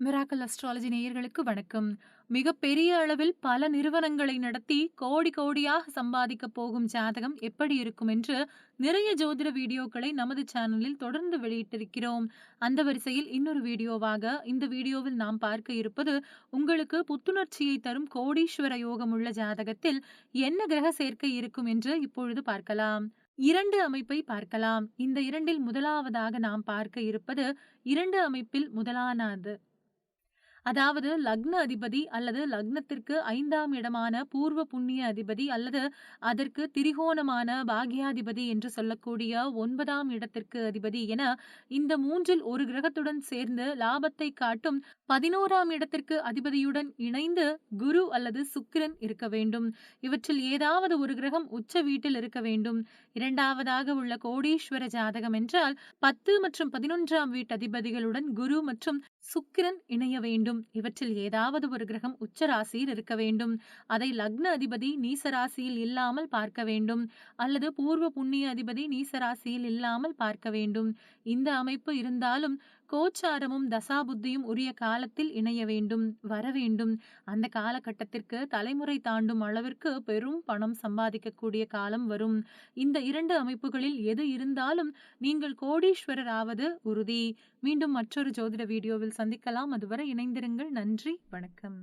Miracle astrology நேயர்களுக்கு வணக்கம். மிகப்பெரிய அளவில் பல நிறுவனங்களை நடத்தி கோடி கோடியாக சம்பாதிக்கப் போகும் ஜாதகம் எப்படி இருக்கும் என்று நிறைய ஜோதிட வீடியோக்களை நமது சேனலில் தொடர்ந்து வெளியிட்டிருக்கிறோம். அந்த வரிசையில் இன்னொரு வீடியோவாக இந்த வீடியோவில் நாம் பார்க்க இருப்பது உங்களுக்கு புத்துணர்ச்சியை தரும் கோடீஸ்வர யோகம் உள்ள ஜாதகத்தில் என்ன கிரக சேர்க்கை இருக்கும் என்று இப்பொழுது பார்க்கலாம். இரண்டு அமைப்பை பார்க்கலாம். இந்த இரண்டில் முதலாவதாக நாம் பார்க்க இருப்பது இரண்டு அமைப்பில் முதலானது. அதாவது லக்ன அதிபதி அல்லது லக்னத்திற்கு ஐந்தாம் இடமான பூர்வ புண்ணிய அதிபதி அல்லது அதற்கு திரிகோணமான பாக்யாதிபதி என்று சொல்லக்கூடிய ஒன்பதாம் இடத்திற்கு அதிபதி என இந்த மூன்றில் ஒரு கிரகத்துடன் சேர்ந்து லாபத்தை காட்டும் பதினோராம் இடத்திற்கு அதிபதியுடன் இணைந்து குரு அல்லது சுக்கிரன் இருக்க வேண்டும். இவற்றில் ஏதாவது ஒரு கிரகம் உச்ச வீட்டில் இருக்க வேண்டும். இரண்டாவதாக உள்ள கோடீஸ்வர ஜாதகம் என்றால் பத்து மற்றும் பதினொன்றாம் வீட்டு அதிபதிகளுடன் குரு மற்றும் சுக்கிரன் இணைய வேண்டும் வேண்டும். இவற்றில் ஏதாவது ஒரு கிரகம் உச்ச ராசியில் இருக்க வேண்டும். அதை லக்ன அதிபதி நீச ராசியில் இல்லாமல் பார்க்க வேண்டும். அல்லது பூர்வ புண்ணிய அதிபதி நீச ராசியில் இல்லாமல் பார்க்க வேண்டும். இந்த அமைப்பு இருந்தாலும் கோச்சாரமும் தசாபுத்தியும் உரிய காலத்தில் இணைய வேண்டும், வர வேண்டும். அந்த காலகட்டத்திற்கு தலைமுறை தாண்டும் அளவிற்கு பெரும் பணம் சம்பாதிக்கக்கூடிய காலம் வரும். இந்த இரண்டு அமைப்புகளில் எது இருந்தாலும் நீங்கள் கோடீஸ்வரர் ஆவது உறுதி. மீண்டும் மற்றொரு ஜோதிட வீடியோவில் சந்திக்கலாம். அதுவரை இணைந்திருங்கள். நன்றி, வணக்கம்.